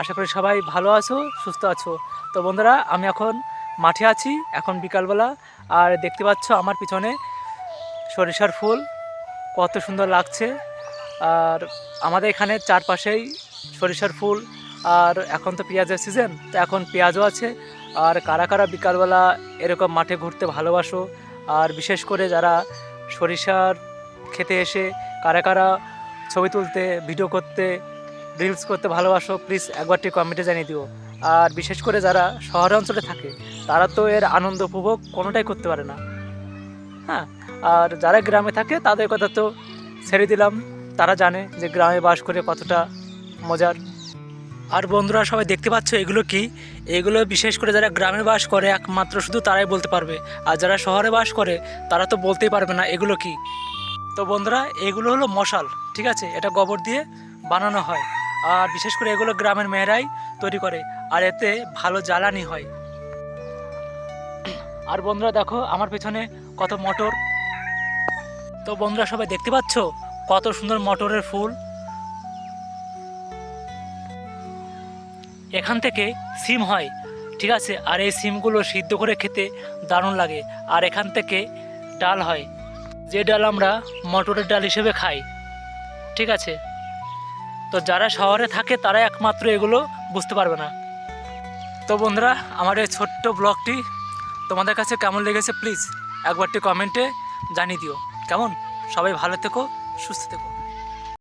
আশা করি সবাই ভালো আছো, সুস্থ আছো। তো বন্ধুরা, আমি এখন মাঠে আছি, এখন বিকালবেলা। আর দেখতে পাচ্ছ আমার পিছনে সরিষার ফুল, কত সুন্দর লাগছে। আর আমাদের এখানে চারপাশেই সরিষার ফুল, আর এখন তো পেঁয়াজের সিজন তো এখন পেঁয়াজও আছে। আর কারা কারা বিকালবেলা এরকম মাঠে ঘুরতে ভালোবাসো, আর বিশেষ করে যারা সরিষার খেতে এসে, কারা কারা ছবি তুলতে ভিডিও করতে রিলস করতে ভালোবাসো প্লিজ একবারটি কমেন্টে জানিয়ে দিও। আর বিশেষ করে যারা শহর অঞ্চলে থাকে, তারা তো এর আনন্দ উপভোগ কোনোটাই করতে পারে না। হ্যাঁ আর যারা গ্রামে থাকে, তাদের কথা তো ছেড়ে দিলাম। তারা জানে যে গ্রামে বাস করে কতটা মজার। আর বন্ধুরা, সবাই দেখতে পাচ্ছ এগুলো কি? এগুলো বিশেষ করে যারা গ্রামে বাস করে, একমাত্র শুধু তারাই বলতে পারবে। আর যারা শহরে বাস করে, তারা তো বলতেই পারবে না এগুলো কি। তো বন্ধুরা, এগুলো হলো মশাল, ঠিক আছে? এটা গোবর দিয়ে বানানো হয়। আর বিশেষ করে এগুলো গ্রামের মেয়েরাই তৈরি করে, আর এতে ভালো জ্বালানি হয়। আর বন্ধুরা দেখো, আমার পেছনে কত মটর। তো বন্ধুরা সবাই দেখতে পাচ্ছ কত সুন্দর মটরের ফুল? এখান থেকে সিম হয়, ঠিক আছে? আর এই সিমগুলো সিদ্ধ করে খেতে দারুণ লাগে। আর এখান থেকে ডাল হয়, যে ডাল আমরা মটরের ডাল হিসেবে খাই, ঠিক আছে? তো যারা শহরে থাকে, তারা একমাত্র এগুলো বুঝতে পারবে না। তো বন্ধুরা, আমার এই ছোট্ট ব্লগটি তোমাদের কাছে কেমন লেগেছে প্লিজ একবারটি কমেন্টে জানিয়ে দিও। কেমন? সবাই ভালো থেকো, সুস্থ থেকো।